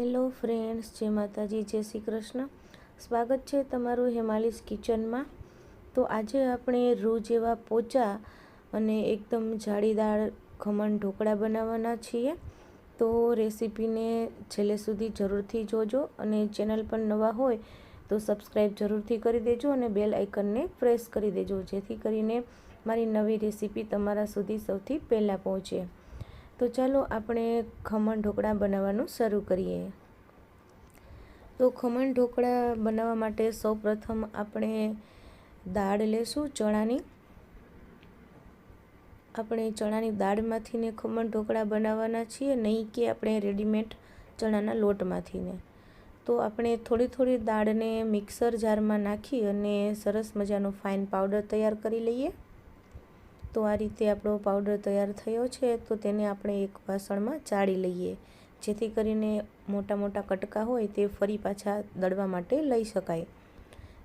Hello friends જય માતાજી, જય શ્રી કૃષ્ણ. સ્વાગત છે તમારું હેમાલીસ કિચનમાં. તો આજે આપણે રૂ જેવા પોચા અને એકદમ જાળીદાર ખમણ ઢોકળા બનાવવાના છીએ. તો રેસીપીને છેલ્લે સુધી જરૂરથી જોજો અને ચેનલ પર નવા હોય તો સબસ્ક્રાઈબ જરૂરથી કરી દેજો અને બેલ આઇકનને પ્રેસ કરી દેજો, જેથી કરીને મારી નવી રેસીપી તમારા સુધી સૌથી પહેલાં પહોંચે. તો ચાલો આપણે ખમણ ઢોકળા બનાવવાનું શરૂ કરીએ. તો ખમણ ઢોકળા બનાવવા માટે સૌપ્રથમ આપણે દાળ લેશું ચણાની. આપણે ચણાની દાળમાંથી ને ખમણ ઢોકળા બનાવવાના છીએ, નહીં કે આપણે રેડીમેડ ચણાના લોટમાંથીને તો આપણે થોડી થોડી દાળને મિક્સર જારમાં નાખી અને સરસ મજાનો ફાઇન પાવડર તૈયાર કરી લઈએ. તો આ રીતે આપણો પાવડર તૈયાર થયો છે, તો તેને આપણે એક વાસણમાં ચાળી લઈએ. જેથી કરીને મોટા મોટા કટકા હોય તે ફરી પાછા દળવા માટે લઈ શકાય.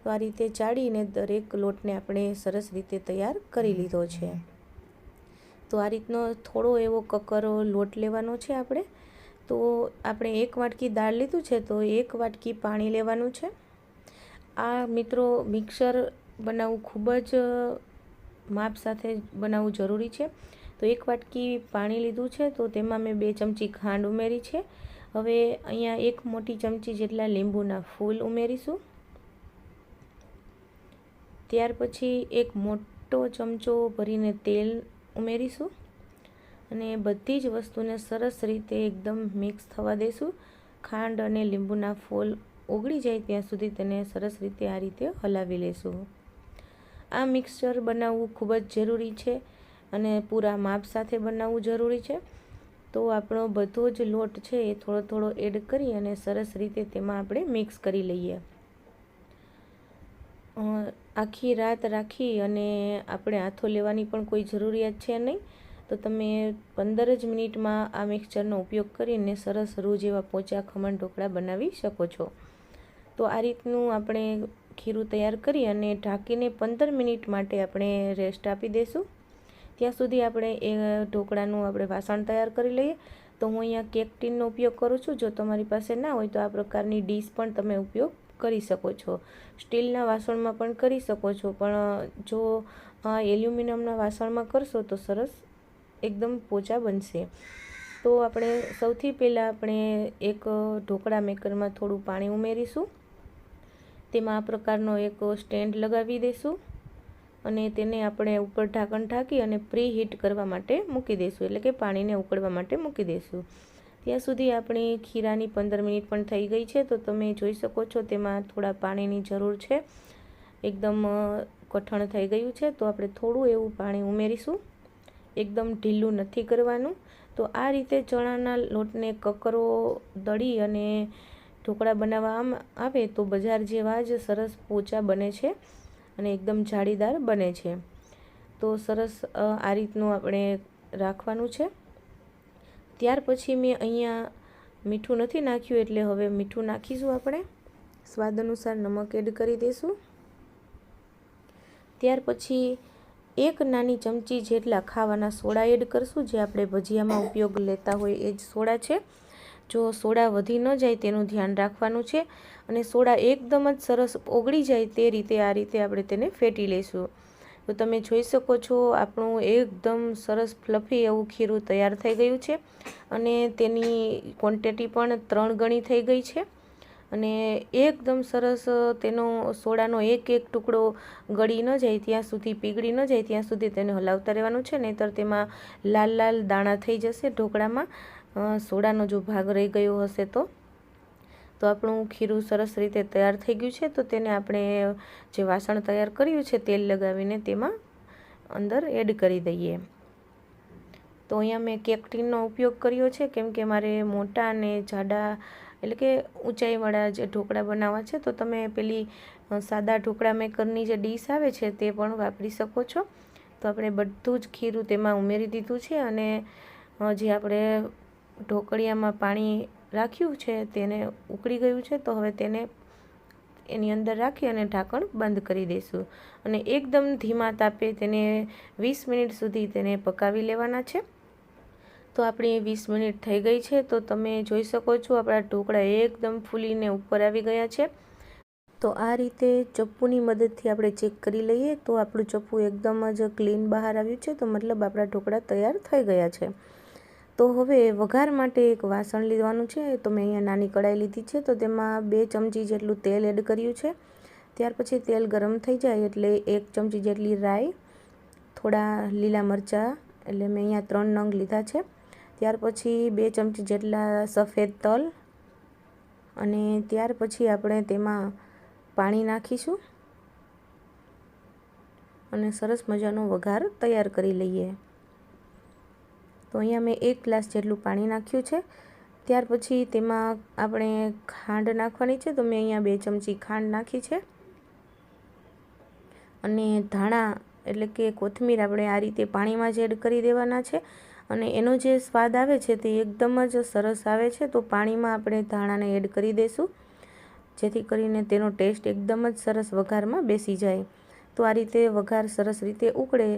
તો આ રીતે ચાળીને દરેક લોટને આપણે સરસ રીતે તૈયાર કરી લીધો છે. તો આ રીતનો થોડો એવો કકરો લોટ લેવાનો છે આપણે. તો આપણે એક વાટકી દાળ લીધું છે, તો એક વાટકી પાણી લેવાનું છે. આ મિત્રો મિક્સર બનાવવું ખૂબ જ માપ સાથે બનાવવું જરૂરી છે. તો એક વાટકી પાણી લીધું છે, તો તેમાં મેં બે ચમચી ખાંડ ઉમેરી છે. હવે અહીંયા એક મોટી ચમચી જેટલા લીંબુના ફૂલ ઉમેરીશું. ત્યાર પછી એક મોટો ચમચો ભરીને તેલ ઉમેરીશું અને બધી જ વસ્તુને સરસ રીતે એકદમ મિક્સ થવા દઈશું ખાંડ અને લીંબુના ફૂલ ઓગળી જાય ત્યાં સુધી તેને સરસ રીતે આ રીતે હલાવી લઈશું આ મિક્સચર બનાવવું ખૂબ જ જરૂરી છે અને પૂરા માપ સાથે બનાવવું જરૂરી છે. તો આપણો બધો જ લોટ છે એ થોડો થોડો એડ કરી અને સરસ રીતે તેમાં આપણે મિક્સ કરી લઈએ. આખી રાત રાખી અને આપણે હાથો લેવાની પણ કોઈ જરૂરિયાત છે નહીં. તો તમે પંદર જ મિનિટમાં આ મિક્સચરનો ઉપયોગ કરીને સરસ રૂ જેવા પોચા ખમણ ઢોકળા બનાવી શકો છો. તો આ રીતનું આપણે ખીરું તૈયાર કરી અને ઢાંકીને પંદર મિનિટ માટે આપણે રેસ્ટ આપી દઈશું. ત્યાં સુધી આપણે એ ઢોકળાનું આપણે વાસણ તૈયાર કરી લઈએ. તો હું અહીંયા કેક ટીનનો ઉપયોગ કરું છું. જો તમારી પાસે ના હોય તો આ પ્રકારની ડીશ પણ તમે ઉપયોગ કરી શકો છો. સ્ટીલના વાસણમાં પણ કરી શકો છો. પણ, જો એલ્યુમિનિયમના વાસણમાં કરશો તો સરસ એકદમ પોચા બનશે. તો આપણે સૌથી પહેલાં આપણે એક ઢોકળા મેકરમાં થોડું પાણી ઉમેરીશું. તેમાં આ પ્રકારનો એક સ્ટેન્ડ લગાવી દઈશું અને તેને આપણે ઉપર ઢાંકણ ઢાંકી અને પ્રી હીટ કરવા માટે મૂકી દઈશું એટલે કે પાણીને ઉકળવા માટે મૂકી દઈશું ત્યાં સુધી આપણી ખીરાની પંદર મિનિટ પણ થઈ ગઈ છે. તો તમે જોઈ શકો છો તેમાં થોડા પાણીની જરૂર છે. એકદમ કઠણ થઈ ગયું છે. તો આપણે થોડું એવું પાણી ઉમેરીશું. એકદમ ઢીલું નથી કરવાનું. તો આ રીતે ચણાના લોટને કકરો, દળી અને ઢોકળા બનાવવા આવે તો બજાર જેવા જ સરસ પોચા બને છે અને એકદમ જાળીદાર બને છે. તો સરસ આ રીતનું આપણે રાખવાનું છે. ત્યાર પછી મેં અહીંયા મીઠું નથી નાખ્યું એટલે હવે મીઠું નાખીશું આપણે. સ્વાદ અનુસાર નમક એડ કરી દઈશું. ત્યાર પછી એક નાની ચમચી જેટલા ખાવાના સોડા એડ કરશું જે આપણે ભજીયામાં ઉપયોગ લેતા હોય એ જ સોડા છે. જો સોડા વધી ન જાય તેનું ધ્યાન રાખવાનું છે અને સોડા એકદમ જ સરસ ઓગળી જાય તે રીતે આ રીતે આપણે તેને ફેટી લઈશું. તો તમે જોઈ શકો છો આપણું એકદમ સરસ ફ્લફી એવું ખીરું તૈયાર થઈ ગયું છે અને તેની ક્વોન્ટિટી પણ ત્રણ ગણી થઈ ગઈ છે અને એકદમ સરસ તેનો સોડાનો એક એક ટુકડો ગળી ન જાય ત્યાં સુધી, પીગળી ન જાય ત્યાં સુધી તેને હલાવતા રહેવાનું છે, નહીંતર તેમાં લાલ લાલ દાણા થઈ જશે ઢોકળામાં સોડાનો જો ભાગ રહી ગયો હશે તો? તો આપણું ખીરું સરસ રીતે તૈયાર થઈ ગયું છે, તો તેને આપણે જે વાસણ તૈયાર કર્યું છે, તેલ લગાવીને તેમાં અંદર એડ કરી દઈએ. તો અહીંયા મેં કેક ટીનનો ઉપયોગ કર્યો છે, કેમ કે મારે મોટા અને જાડા એટલે કે ઊંચાઈવાળા જે ઢોકળા બનાવવા છે, તો તમે પેલી સાદા ઢોકળા મેકરની જે ડીશ આવે છે, તે પણ વાપરી શકો છો. તો આપણે બધું જ ખીરું તેમાં ઉમેરી દીધું છે અને જે આપણે ઢોકળિયામાં પાણી રાખ્યું છે, તેને ઉકળી ગયું છે, તો હવે તેને એની અંદર રાખી અને ઢાંકણ બંધ કરી દઈશું. અને એકદમ ધીમા તાપે તેને વીસ મિનિટ સુધી તેને પકાવી લેવાના છે. તો આપણી વીસ મિનિટ થઈ ગઈ છે, તો તમે જોઈ શકો છો આપણા ઢોકળા એકદમ ફૂલીને ઉપર આવી ગયા છે. તો આ રીતે ચપ્પુની મદદથી આપણે ચેક કરી લઈએ, તો આપણું ચપ્પુ એકદમ જ ક્લીન બહાર આવ્યું છે, તો મતલબ આપણા ઢોકળા તૈયાર થઈ ગયા છે. તો હવે વઘાર માટે એક વાસણ લેવાનું છે, તો મેં અહીંયા નાની કડાઈ લીધી છે, તો તેમાં બે ચમચી જેટલું તેલ એડ કર્યું છે. ત્યાર પછી તેલ ગરમ થઈ જાય એટલે એક ચમચી જેટલી રાઈ, થોડા લીલા મરચાં, એટલે મેં અહીંયા ત્રણ નંગ લીધા છે. ત્યાર પછી બે ચમચી જેટલા સફેદ તલ અને ત્યાર પછી આપણે તેમાં પાણી નાખીશું અને સરસ મજાનો વઘાર તૈયાર કરી લઈએ. તો અહીંયા મેં એક ગ્લાસ જેટલું પાણી નાખ્યું છે. ત્યાર પછી તેમાં આપણે ખાંડ નાખવાની છે, તો મેં અહીંયા બે ચમચી ખાંડ નાખી છે. અને ધાણા એટલે કે કોથમીર આપણે આ રીતે પાણીમાં જ એડ કરી દેવાના છે. અને એનો જે સ્વાદ આવે છે તે એકદમ જ સરસ આવે છે, તો પાણીમાં આપણે ધાણાને એડ કરી દઈશું જેથી કરીને તેનો ટેસ્ટ એકદમ જ સરસ વઘારમાં બેસી જાય. તો આ રીતે વઘાર સરસ રીતે ઉકળે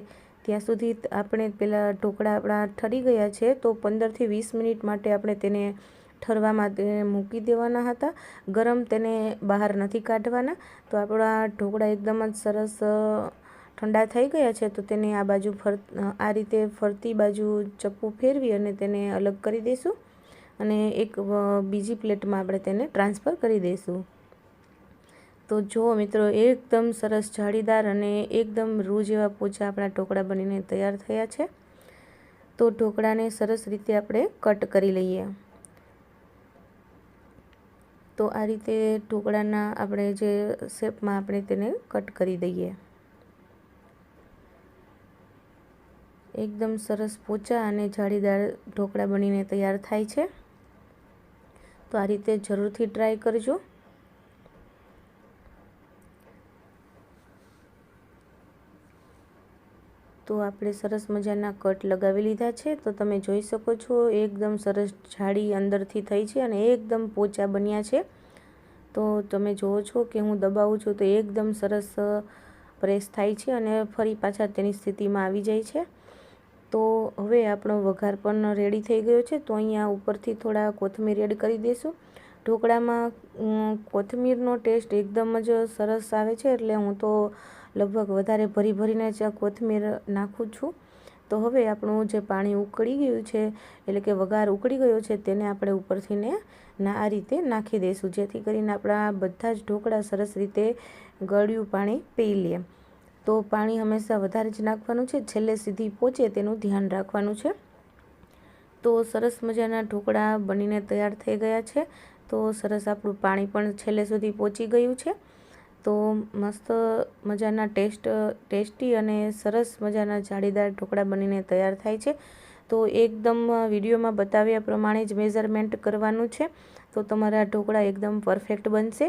ત્યાં સુધી આપણે પેલા ઢોકળા આપણા ઠરી ગયા છે, તો પંદરથી વીસ મિનિટ માટે આપણે તેને ઠરવામાં મૂકી દેવાના હતા. ગરમ તેને બહાર નથી કાઢવાના. તો આપણા ઢોકળા એકદમ જ સરસ ઠંડા થઈ ગયા છે, તો તેને આ બાજુ ફર આ રીતે ફરતી બાજુ ચપ્પુ ફેરવી અને તેને અલગ કરી દઈશું અને એક બીજી પ્લેટમાં આપણે તેને ટ્રાન્સફર કરી દઈશું તો જો મિત્રો, એકદમ સરસ જાળીદાર અને એકદમ રૂ જેવા પોચા આપણા ઢોકળા બનીને તૈયાર થયા છે. તો ઢોકળાને સરસ રીતે આપણે કટ કરી લઈએ. તો આ રીતે ઢોકળાના આપણે જે શેપમાં આપણે તેને કટ કરી દઈએ. એકદમ સરસ પોચા અને જાળીદાર ઢોકળા બનીને તૈયાર થાય છે. તો આ રીતે જરૂરથી ટ્રાય કરજો. તો આપણે સરસ મજાના કટ લગાવી લીધા છે. તો તમે જોઈ શકો છો, એકદમ સરસ જાડી અંદરથી થઈ છે અને એકદમ પોચા બન્યા છે. તો તમે જુઓ છો કે હું દબાવું છું તો એકદમ સરસ પ્રેસ થાય છે અને ફરી પાછા તેની સ્થિતિમાં આવી જાય છે. તો હવે આપણો વઘાર પણ રેડી થઈ ગયો છે. તો અહીંયા ઉપરથી થોડા કોથમીર એડ કરી દઈશું. ઢોકળામાં કોથમીરનો ટેસ્ટ એકદમ જ સરસ આવે છે એટલે હું તો લગભગ વધારે ભરી ભરીને જ કોથમીર નાખું છું. તો હવે આપણું જે પાણી ઉકળી ગયું છે, એટલે કે વઘાર ઉકળી ગયો છે, તેને આપણે ઉપરથી ને ના આ રીતે નાખી દઈશું, જેથી કરીને આપણા બધા જ ઢોકળા સરસ રીતે ગળ્યું પાણી પી લે. તો પાણી હંમેશા વધારે જ નાખવાનું છે, છેલ્લે સીધી પહોંચે તેનું ધ્યાન રાખવાનું છે. તો સરસ મજાના ઢોકળા બનીને તૈયાર થઈ ગયા છે, તો સરસ આપણું પાણી પણ છેલ્લે સુધી પહોંચી ગયું છે. તો મસ્ત મજાના ટેસ્ટ, ટેસ્ટી અને સરસ મજાના જાળીદાર ઢોકળા બનીને તૈયાર થાય છે. તો એકદમ વિડીયોમાં બતાવ્યા પ્રમાણે જ મેઝરમેન્ટ કરવાનું છે. તો તમારા ઢોકળા એકદમ પરફેક્ટ બનશે.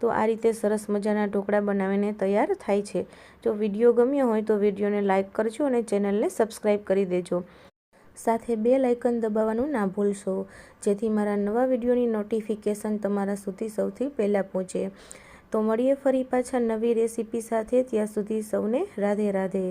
તો આ રીતે સરસ મજાના ઢોકળા બનાવીને તૈયાર થાય છે. જો વીડિયો ગમ્યો હોય તો વિડીયોને લાઇક કરજો અને ચેનલને સબસ્ક્રાઈબ કરી દેજો. સાથે બે લાઇકન દબાવવાનું ના ભૂલશો. જેથી મારા નવા વિડીયોની નોટિફિકેશન તમારા સુધી સૌથી પહેલાં પહોંચે. તો મળીએ ફરી પાછા નવી રેસીપી સાથે ત્યાં સુધી સૌને રાધે રાધે.